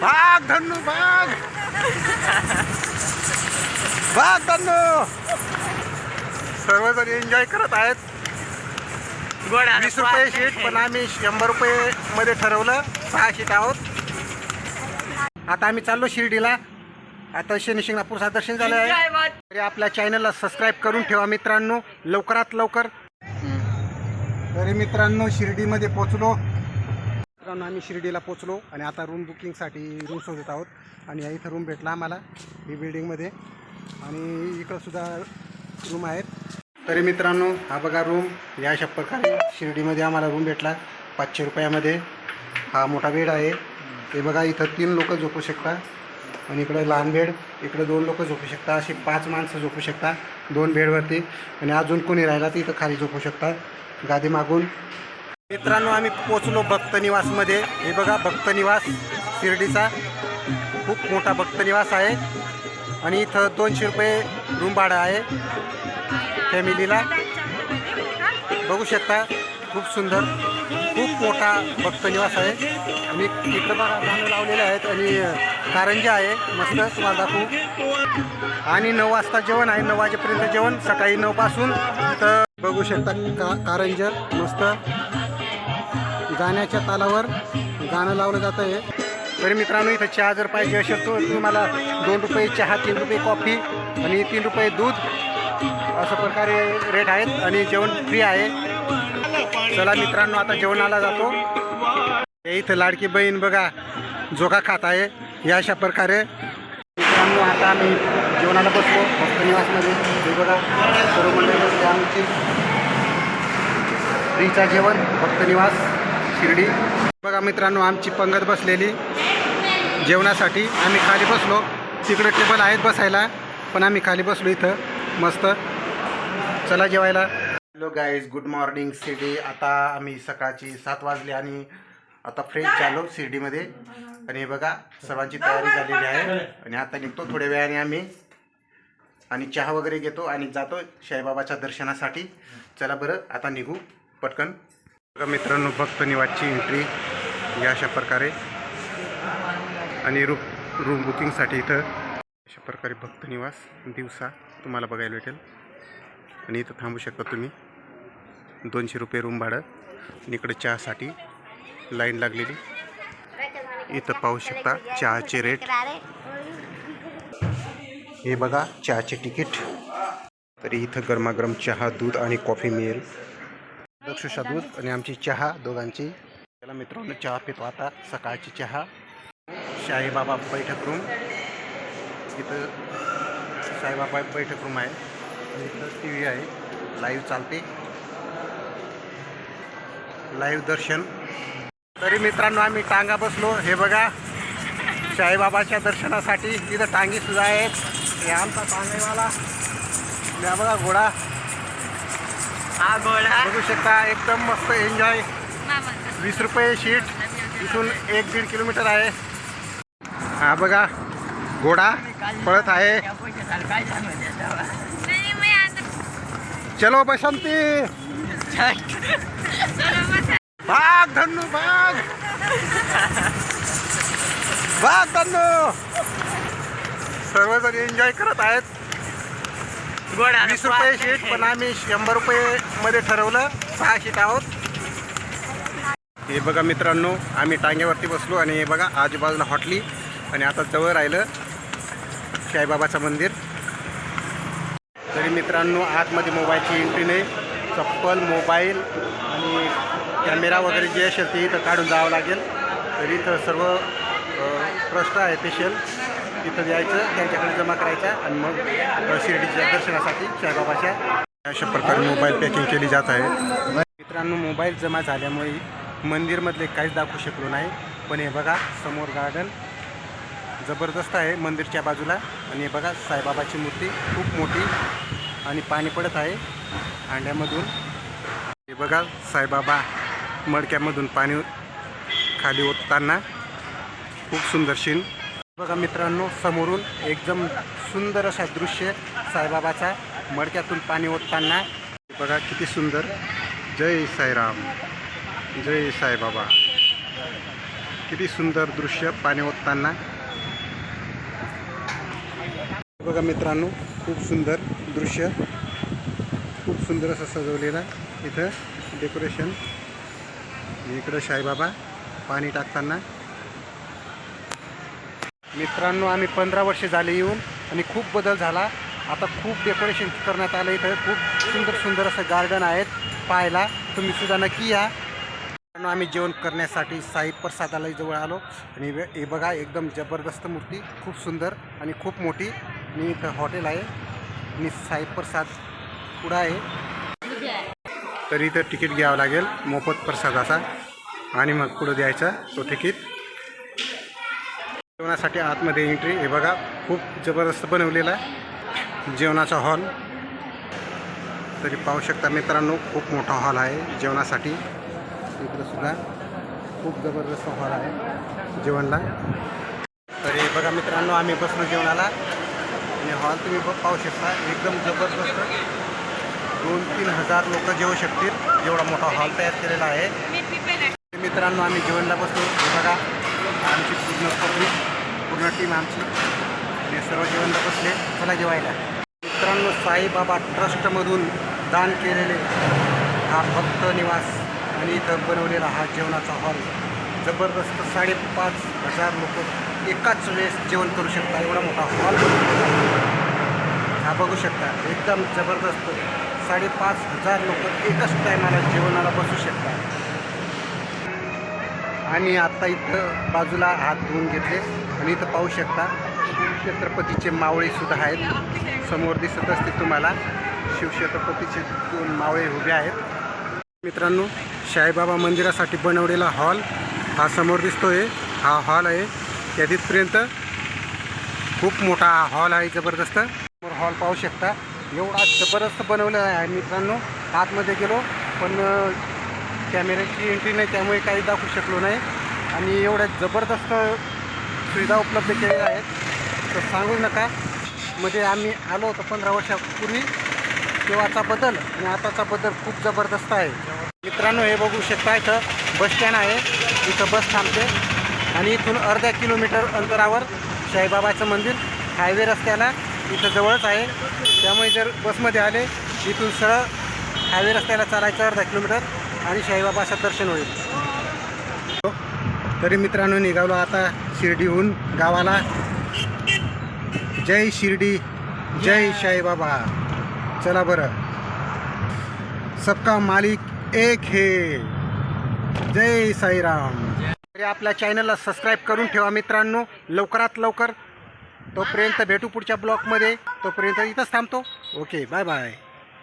भाग धन्नू भाग. भाग धन्नू. सर्वजण एन्जॉय करत आहेत. गोडा वीस रुपये शीट पण आम्ही शंभर रुपये मध्ये ठरवलं सहा शीट आहोत. आता आम्ही चाललो शिर्डीला. आता शनी शिंगणापूरचा दर्शन झालं आहे. तरी आपल्या चॅनलला सबस्क्राईब करून ठेवा मित्रांनो. लवकरात लवकर. तरी मित्रांनो शिर्डीमध्ये पोचलो मित्रांनो आम्ही शिर्डीला पोचलो आणि आता रूम बुकिंगसाठी रूम शोधत आहोत. आणि या इथं रूम भेटला आम्हाला ही बिल्डिंगमध्ये आणि इकडंसुद्धा रूम आहेत. तरी मित्रांनो हा बघा रूम या अशा प्रकारे शिर्डीमध्ये आम्हाला रूम भेटला. पाचशे रुपयामध्ये. हा मोठा बेड आहे. ते बघा इथं तीन लोक झोपू शकतात आणि इकडं लहान बेड इकडं दोन लोक झोपू शकता. अशी पाच माणसं झोपू शकता दोन बेडवरती आणि अजून कोणी राहिला तर इथं खाली झोपू शकतात गादी मागून. मित्रांनो आम्ही पोचलो भक्तनिवासमध्ये. हे बघा भक्त निवास शिर्डीचा खूप मोठा भक्तनिवास आहे. आणि इथं दोनशे रुपये रूम भाडं आहे फॅमिलीला. बघू शकता खूप सुंदर खूप मोठा भक्त निवास आहे. आणि इकडं बघा झाडं लावलेले आहेत आणि कारंजा आहे. मस्त तुम्हाला दाखवू. आणि नऊ वाजता जेवण आहे नऊ वाजेपर्यंत जेवण. सकाळी नऊपासून. तर बघू शकता का कारंजर मस्त. गाण्याच्या तालावर गाणं लावलं जातं आहे. तरी मित्रांनो इथं चहा जर पाहिजे असेल तर तुम्हाला दोन रुपये चहा तीन रुपये कॉफी आणि तीन रुपये दूध अशा प्रकारे रेट आहेत आणि जेवण फ्री आहे. चला मित्रांनो आता जेवणाला जातो. हे इथं लाडकी बहीण बघा जोगा खात आहे. या अशा प्रकारे. मित्रांनो आता आम्ही जेवणाला बसतो भक्तनिवासमध्ये हे बघा सर्व मंडळी आमची. फ्रीचा जेवण भक्तनिवास शिर्डी. बघा मित्रांनो आमची पंगत बसलेली जेवणासाठी. आम्ही खाली बसलो. तिकडं टेबल आहेत बसायला पण आम्ही खाली बसलो इथं. मस्त. चला जेवायला. Hello guys good morning Shirdi. आता आम्ही सकाळची सात वाजले आणि आता फ्रेश झालो शिर्डीमध्ये. आणि बघा सर्वांची तयारी झालेली आहे. आणि आता निघतो थोड्या वेळाने आम्ही. आणि चहा वगैरे घेतो आणि जातो साईबाबाच्या दर्शनासाठी. चला बरं आता निघू. पटकन. मित्रांनो भक्त निवासची एंट्री या अशा प्रकारे. आणि रूम रूम बुकिंगसाठी इथं अशा प्रकारे भक्त निवास दिवसा तुम्हाला बघायला भेटेल. आणि इथं थांबू शकता तुम्ही. दोनशे रुपये रूम भाडं. आणि इकडे चहासाठी लाईन लागलेली. इथं पाहू शकता चहाचे रेट हे बघा चहाचे तिकीट तरी इथं गरमागरम चहा दूध आणि कॉफी मिळेल. दक्षुषा दूध आणि आमची चहा दोघांची. त्याला मित्रांनो चहा पितो आता सकाळची चहा. साईबाबा बैठक रूम इथं साईबाबा बैठक रूम आहे. इथं टी व्ही आहे. लाईव्ह चालते. लाईव्ह दर्शन. तरी मित्रांनो आम्ही टांगा बसलो. हे बघा साईबाबाच्या दर्शनासाठी तिथं टांगी सुद्धा आहेत. हे आमचा टांगेवाला. बघा घोडा. हा गोळा बघू शकता एकदम मस्त एन्जॉय वीस रुपये शीट. इथून एक दीड किलोमीटर आहे. हा बघा घोडा पळत आहे. चलो बसंती. भाग धन्नू भाग. भाग धन्नू. सर्वजण एन्जॉय करत आहेत. गोडा वीस रुपये शीट पण आम्ही शंभर रुपये मध्ये ठरवलं. सहा शीट आहोत. हे बघा मित्रांनो आम्ही टांग्यावरती बसलो आणि हे बघा आजूबाजूला हॉटली. आणि आता जवळ राहिलं साईबाबाचं मंदिर. तरी मित्रांनो आतमध्ये मोबाईलची एंट्री नाही. चप्पल मोबाईल आणि कॅमेरा वगैरे जे असेल ते इथं काढून जावं लागेल. तरी इथं सर्व ट्रस्ट आहे स्पेशल तिथं यायचं त्यांच्याकडे जमा करायचा आणि मग शिर्डीच्या दर्शनासाठी साईबाबाच्या अशा प्रकारे मोबाईल पॅकिंग केली जात आहे. मित्रांनो मोबाईल जमा झाल्यामुळे मंदिरमधले काहीच दाखवू शकलो नाही. पण हे बघा समोर गार्डन जबरदस्त आहे मंदिरच्या बाजूला. आणि हे बघा साईबाबाची मूर्ती खूप मोठी आणि पाणी पडत आहे हांड्यामधून. हे बघा साईबाबा मडक्यामधून पाणी खाली ओतताना खूप सुंदर शीन बघा मित्रांनो समोरून एकदम सुंदर असा दृश्य साईबाबाचा मडक्यातून पाणी ओतताना. बघा किती सुंदर. जय साईराम. जय साईबाबा. किती सुंदर दृश्य पाणी ओतताना. बघा मित्रांनो खूप सुंदर दृश्य. खूप सुंदर असं सजवलेलं इथं डेकोरेशन इकडं साईबाबा पाणी टाकताना. मित्रांनो आम्ही पंधरा वर्षे झाले येऊन आणि खूप बदल झाला. आता खूप डेकोरेशन करण्यात आलं इथं. खूप सुंदर सुंदर असं गार्डन आहेत पाहायला. तुम्ही सुद्धा नक्की या. मित्रांनो, आम्ही जेवण करण्यासाठी साई प्रसादालय जवळ आलो. आणि हे- हे बघा एकदम जबरदस्त मूर्ती. खूप सुंदर आणि खूप मोठी. आणि इथं हॉटेल आहे. आणि साई प्रसाद पुढं आहे. तर इथं तिकीट घ्यावं लागेल. मोफत प्रसादाचा आणि मग पुढं द्यायचा तो तिकीट जेवणासाठी आतमध्ये एंट्री हे बघा खूप जबरदस्त बनवलेला आहे. जेवणाचा हॉल तरी पाहू शकता मित्रांनो खूप मोठा हॉल आहे जेवणासाठी. इकडंसुद्धा खूप जबरदस्त हॉल आहे जेवणला. तरी बघा मित्रांनो आम्ही बसलो जेवणाला. आणि हॉल तुम्ही पाहू शकता एकदम जबरदस्त. दोन तीन हजार लोक जेवू शकतील. एवढा मोठा हॉल तयार केलेला आहे. मित्रांनो आम्ही जेवणला बसलो. हे बघा आमची पूर्ण पब्लिक पूर्ण टीम आमची. आणि सर्व जेवणला बसले. चला जेवायला. मित्रांनो साईबाबा ट्रस्टमधून दान केलेले हा भक्त निवास आणि इथं बनवलेला हा जेवणाचा हॉल. जबरदस्त साडेपाच हजार लोक एकाच वेळेस जेवण करू शकता. एवढा मोठा हॉल हा बघू शकता. एकदम जबरदस्त. साडेपाच हजार लोक एकाच टायमाला जेवणाला बसू शकतात. आणि आत्ता इथं बाजूला हात धुवून घेतले. आणि इथं पाहू शकता छत्रपतीचे मावळे सुद्धा आहेत. समोर दिसत असते तुम्हाला शिवछत्रपतीचे दोन मावळे उभे आहेत. मित्रांनो साईबाबा मंदिरासाठी बनवलेला हॉल हा समोर दिसतोय. हा हॉल आहे. त्या तिथपर्यंत खूप मोठा हॉल आहे जबरदस्त. समोर हॉल पाहू शकता. एवढा जबरदस्त बनवलेला आहे मित्रांनो. आतमध्ये गेलो पण कॅमेऱ्याची एंट्री नाही त्यामुळे काही दाखवू शकलो नाही. आणि एवढ्या जबरदस्त सुविधा उपलब्ध केलेल्या आहेत. तर सांगू नका म्हणजे आम्ही आलो होतो पंधरा वर्षापूर्वी. तेव्हाचा बदल आणि आताचा बदल खूप जबरदस्त आहे. मित्रांनो हे बघू शकता इथं बस स्टँड आहे. इथं बस थांबते. आणि इथून अर्ध्या किलोमीटर अंतरावर साईबाबाचं मंदिर हायवे रस्त्याला इथं जवळच आहे. त्यामुळे जर बसमध्ये आले इथून सरळ हायवे रस्त्याला चालायचं अर्धा किलोमीटर. आणि साईबाबाचं दर्शन होईल तरी मित्रांनो निघालो आता शिर्डीहून गावाला. जय शिर्डी जय साईबाबा. चला बरं. सबका मालिक एक हे. जय साईराम. तरी आपल्या चॅनलला सबस्क्राईब करून ठेवा मित्रांनो. लवकरात लवकर. तोपर्यंत भेटू पुढच्या ब्लॉगमध्ये तोपर्यंत इथंच थांबतो. Okay bye bye